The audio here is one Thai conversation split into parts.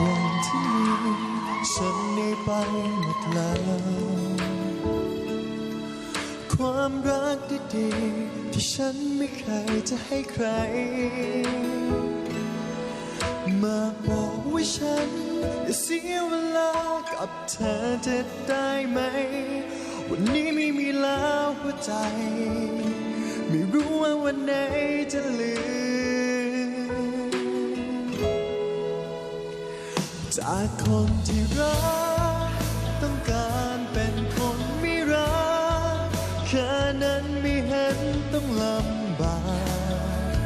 วันที่ฉันได้ไปหมดแล้ว ความรักดีๆที่ฉันไม่เคยจะให้ใคร มาบอกว่าฉันอย่าเสียเวลากับเธอจะได้ไหม วันนี้ไม่มีแล้วหัวใจ ไม่รู้ว่าวันไหนจะลื จากคนที่รัก ต้องการเป็นคนไม่รักแค่นั้นไม่เห็นต้องลำบาก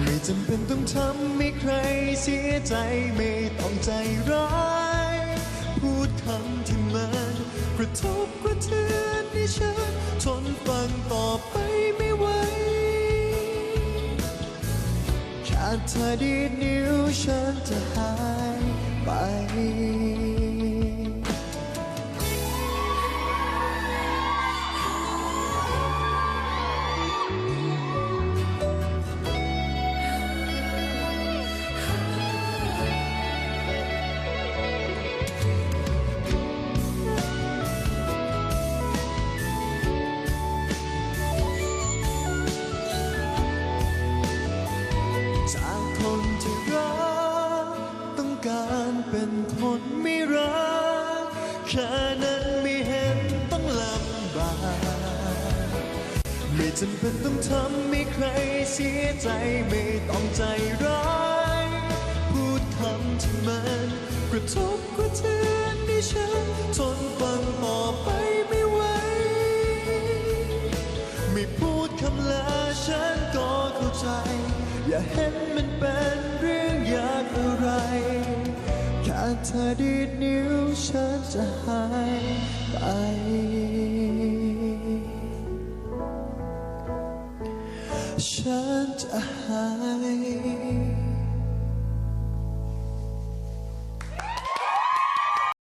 ไม่จำเป็นต้องทำให้ใครเสียใจไม่ต้องใจร้าย พูดคำที่มันกระทบกระเทือนให้ฉันทนฟังต่อไปไม่ไหวแค่เธอดีนิ้วฉันจะหาย ไารเป็นคนไม่รักแค่นั้นไม่เห็นต้องลำบากไม่จำเป็นต้องทำให้ใครเสียใจไม่ต้องใจร้ายพูดคำที่มันกระทบกระเทือนให้ฉันทนฟังต่อไปไม่ไหวไม่พูดคำลาฉันก็เข้าใจ อย่าเห็นมันเป็นเรื่องยากอะไร แค่เธอดีดนิ้วฉันจะหายไป ฉันจะหาย